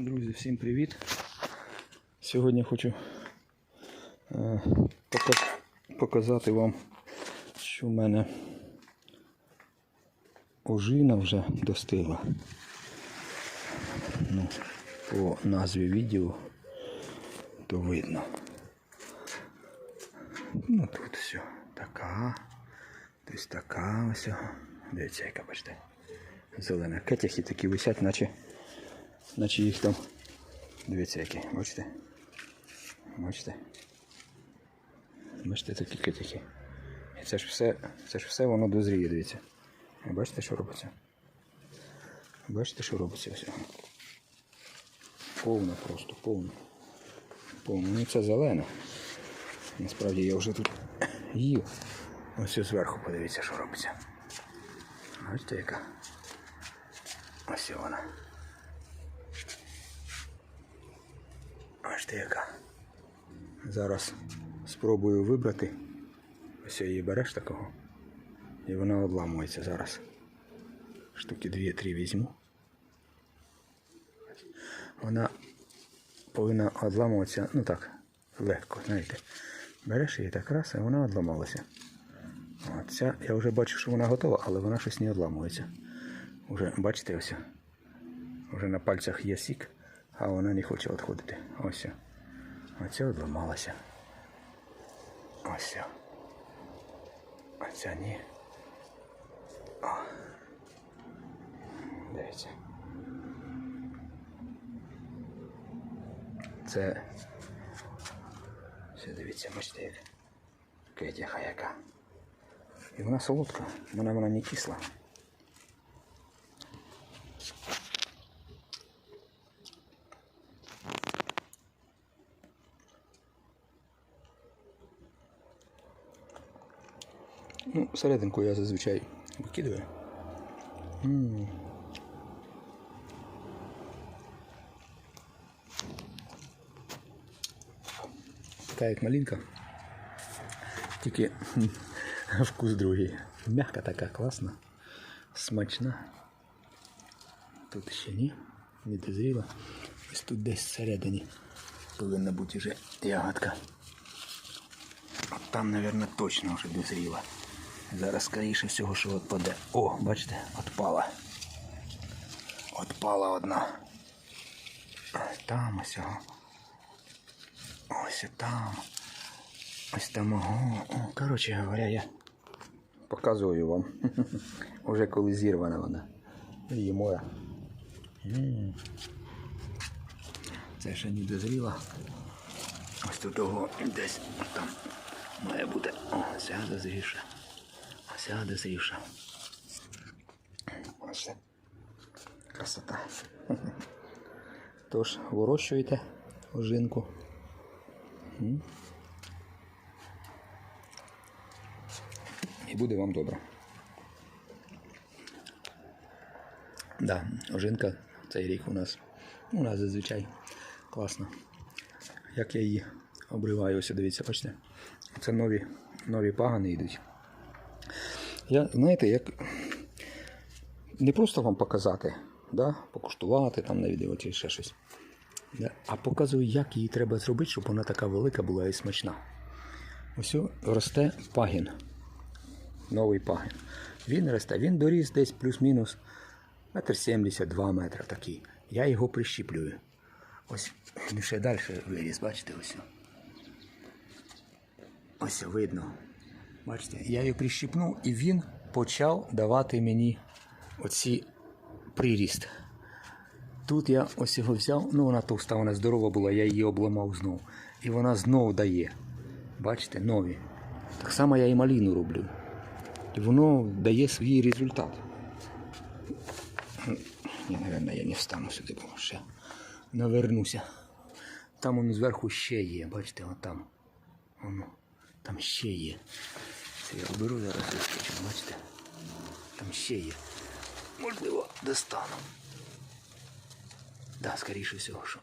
Друзі, всім привіт! Сьогодні хочу е, показати вам, що в мене ожина вже достигла. Ну, по назві відео то видно. Ну тут все така, десь така ось. Дивіться, яка бачите. Зелена. Кетяхи такі висять, наче наче їх там. Дивіться які, бачите? Бачите? Бачите такі кетяхи. І це ж все, це ж все воно дозріє, дивіться. І Бачите, що робиться? Бачите, що робиться все? Повно просто, повно. Повно. Ну це зелено. Насправді я вже тут їв. Ось зверху подивіться, що робиться. Бачите, яка? Ось вона. Бачите, яка. Зараз спробую вибрати. Ось її береш такого. І вона обламується зараз. Штуки 2-3 візьму. Вона повинна одламуватися, ну так, легко, знаєте. Береш її так раз, і вона одламалася. От я вже бачу, що вона готова, але вона щось не одламується. Уже, бачите, ось. Вже на пальцях є сік, а вона не хоче відходити. Ось. Оця одламалася. Ось. Оця ні. О. Дивіться. Це. Все, дивіться, бачите, як. Кетяха яка. І вона солодка, вона вона не кисла. Серединку я зазвичай викидаю. М. Така як малинка. Тільки вкус другий. Мягка така, класна, смачна. Тут ще ні, не дозріла. Ось тут десь всередині повинна бути вже ягодка. От там, мабуть, точно вже дозріла. Зараз, скоріше всього, що відпаде. О, бачите, відпала. Відпала одна. Там ось. о. Ось там. Ось там. Ого. Коротше говоря, я показую вам. Уже коли зірвана вона. Її моя. Це ще не дозріла. Ось тут того десь там має бути. О, ця дозріша. Дозріша. Ось це. Красота. Тож, вирощуйте ожинку. І буде вам добре. Да, ожинка цей рік у нас. У нас зазвичай класно. Як я її обриваю, ось дивіться, бачите. Це нові, нові пагани йдуть. Я, знаєте, як не просто вам показати, да, покуштувати там відео чи ще щось. А показую, як її треба зробити, щоб вона така велика була і смачна. Ось росте пагін. Новий пагін. Він росте, він доріс десь плюс-мінус метр 72 метра такий. Я його прищіплюю. Ось ще далі виріс, бачите, ось. Ось видно. Бачите, я його прищіпнув і він почав давати мені оці приріст. Тут я ось його взяв, ну вона товста, вона здорова була, я її обламав знову. І вона знову дає. Бачите, нові. Так само я і маліну роблю. І воно дає свій результат. Ні, мабуть, я не встану сюди, бо ще навернуся. Там воно зверху ще є, бачите, от там. Воно, там ще є. Це я оберу зараз вискочу, бачите? Там ще є. Можливо, достану. Да, скоріше всього, що.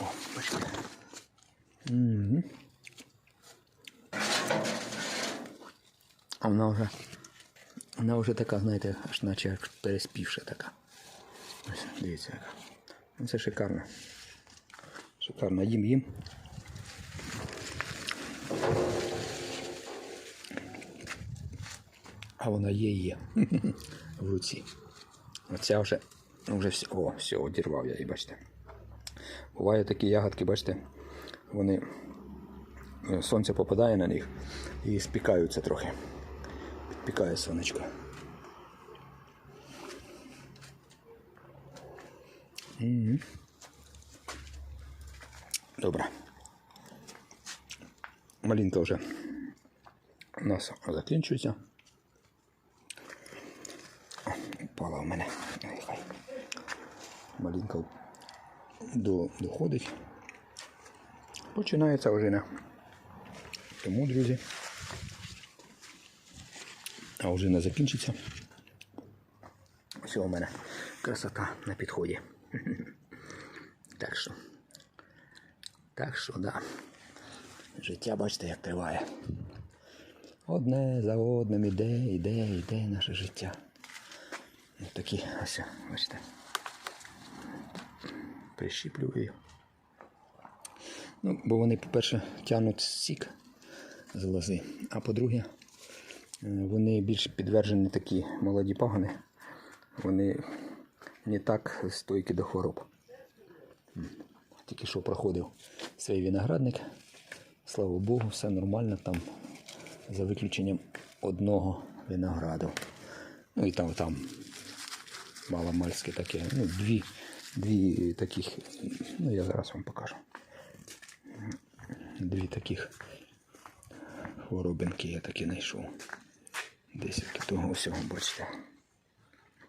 О, бачите. Угу. А вона вже. Вона вже така, знаєте, аж наче як переспівша така. Ось, дивіться яка. Ну, Це шикарно. Шикарно. Їм їм. А вона є і є в руці. Оця вже, ну, вже все, о, все, одірвав я її, бачите. Буває такі ягодки, бачите, вони е, сонце попадає на них і спікаються трохи. Підпікає сонечко. Мгм. Добре. Малинка вже у нас закінчується. О, Упала в мене. Нехай. Малинка до, доходить. Починається ожина. Тому, друзі. А ожина закінчиться. Все у мене красота на підході. Так що. Так що, да. Життя, бачите, як триває. Одне за одним іде, іде, іде наше життя. Ось такі, ось, бачите. Прищіплюю. Ну, бо вони, по-перше, тягнуть сік з лози, а по-друге, е, вони більш підтверджені такі молоді пагони. Вони не так стойкі до хвороб. Тільки що проходив свій виноградник. Слава Богу, все нормально там, за виключенням одного винограду. Ну і там, там маломальське таке. Ну, дві, дві таких, ну я зараз вам покажу. Дві таких хворобинки я таки знайшов. Десь от того всього, бачите.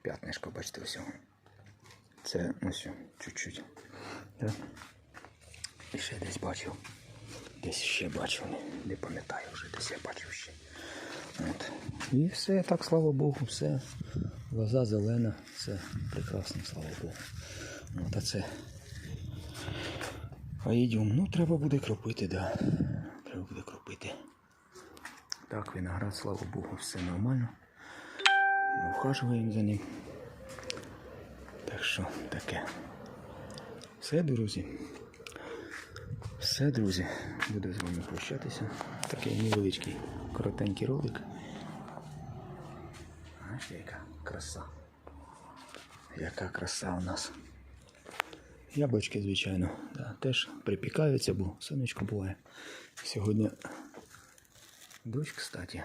П'ятнишко, бачите, всього. Це ось чуть-чуть. Да? І ще десь бачив. Десь ще бачив, не пам'ятаю вже, десь я бачив ще. От. І все, так, слава Богу, все. Лоза зелена, все прекрасно, слава Богу. От, а це. А ну треба буде кропити, да. Треба буде кропити. Так, виноград, слава Богу, все нормально. Ми вхажуємо за ним. Так що таке. Все, друзі. Все, друзі. Буду з вами прощатися. Такий невеличкий коротенький ролик. Бачите, яка краса. Яка краса у нас. Яблучки, звичайно, да, теж припікаються, бо сонечко буває. Сьогодні дощ, кстати.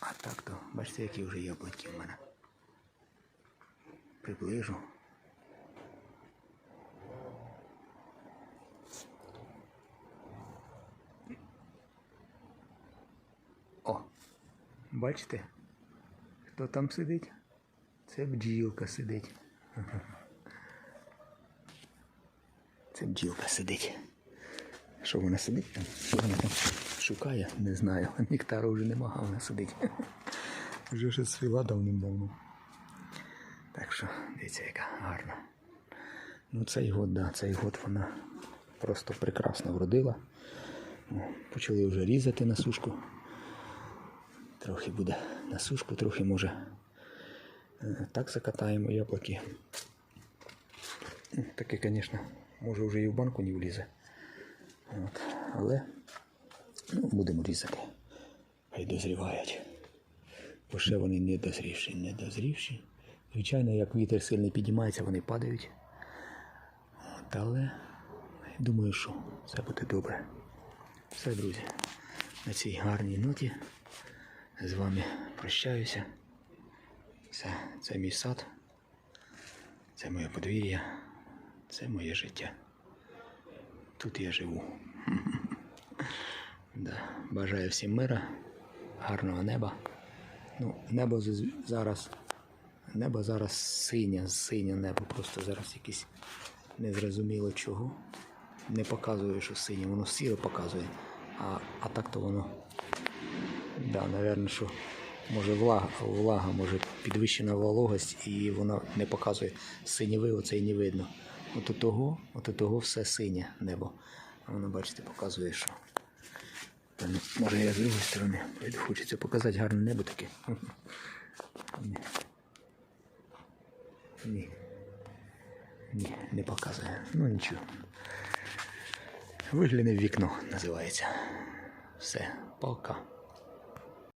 А так то, бачите, які вже яблуки в мене. Приближу. Бачите, хто там сидить? Це бджілка сидить. Це бджілка сидить. Що вона сидить там? Що вона там шукає? Не знаю. Нектару вже нема, а вона сидить. Вже щось свіла давним-давно. Так що, дивіться, яка гарна. Ну цей год, да, цей год вона просто прекрасно вродила. Почали вже різати на сушку. Трохи буде на сушку, трохи може е, так закатаємо яблуки. Ну, Таке, звісно, може вже і в банку не влізе. От. Але ну, будемо різати. Хай дозрівають. Бо ще вони не дозрівші, не дозрівші. Звичайно, як вітер сильно піднімається, вони падають. От, але думаю, що все буде добре. Все, друзі, на цій гарній ноті з вами прощаюся. Це, це мій сад, це моє подвір'я, це моє життя. Тут я живу. Да. Бажаю всім мира, гарного неба. Ну, небо зараз. Небо зараз синє, синє небо, просто зараз якесь незрозуміло чого. Не показує, що синє, воно сіре показує. А, а так то воно. Да, напевно, що може влага, влага, може підвищена вологость і воно не показує синєви, оце і не видно. От у того, от у того все синє небо. А воно, бачите, показує, що. Може я з другої сторони хочеться показати гарне небо таке. Ні. Ні. Ні, не показує. Ну нічого. Вигляне в вікно називається. Все, пока.